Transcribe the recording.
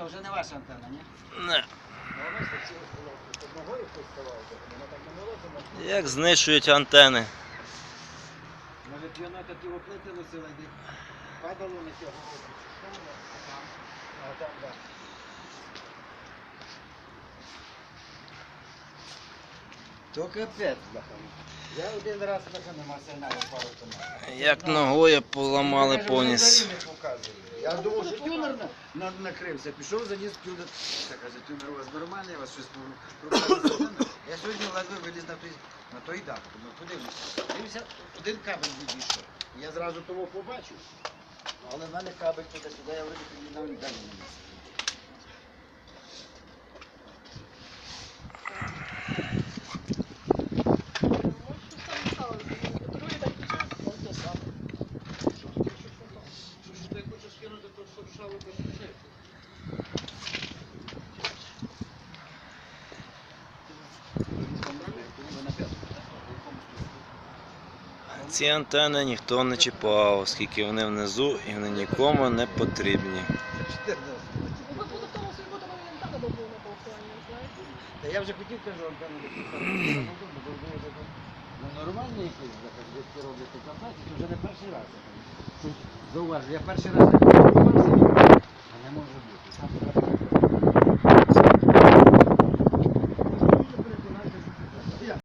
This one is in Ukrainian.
то вже не ваша антенна, ні? Не. Ну. Як знищують антени. Може, п'янота ті оплити носила, йди. Падало на цього. А там, так. То капець, бляха. Я один раз бляха нема сигналу пару тому. Як ногою поламали повністю. Я думав, що тюнер на, на, накрився. Пішов, заніс тюнер. Так, каже, тюнер у вас нормальний, у вас щось проблеми. Я сьогодні ледве виліз на той, на той дах. Думаю, подивлюся. Дивлюся, один кабель відійшов. Я зразу того побачив. Але в мене кабель туди-сюди, я вроді під'єднав далі не місце. Ці антени ніхто не чіпав, оскільки вони внизу і вони нікому не потрібні. Та я вже хотів кажу, вже ну, нормальні якісь заходи, роблять це вже не перший раз. Зауважу, я перший раз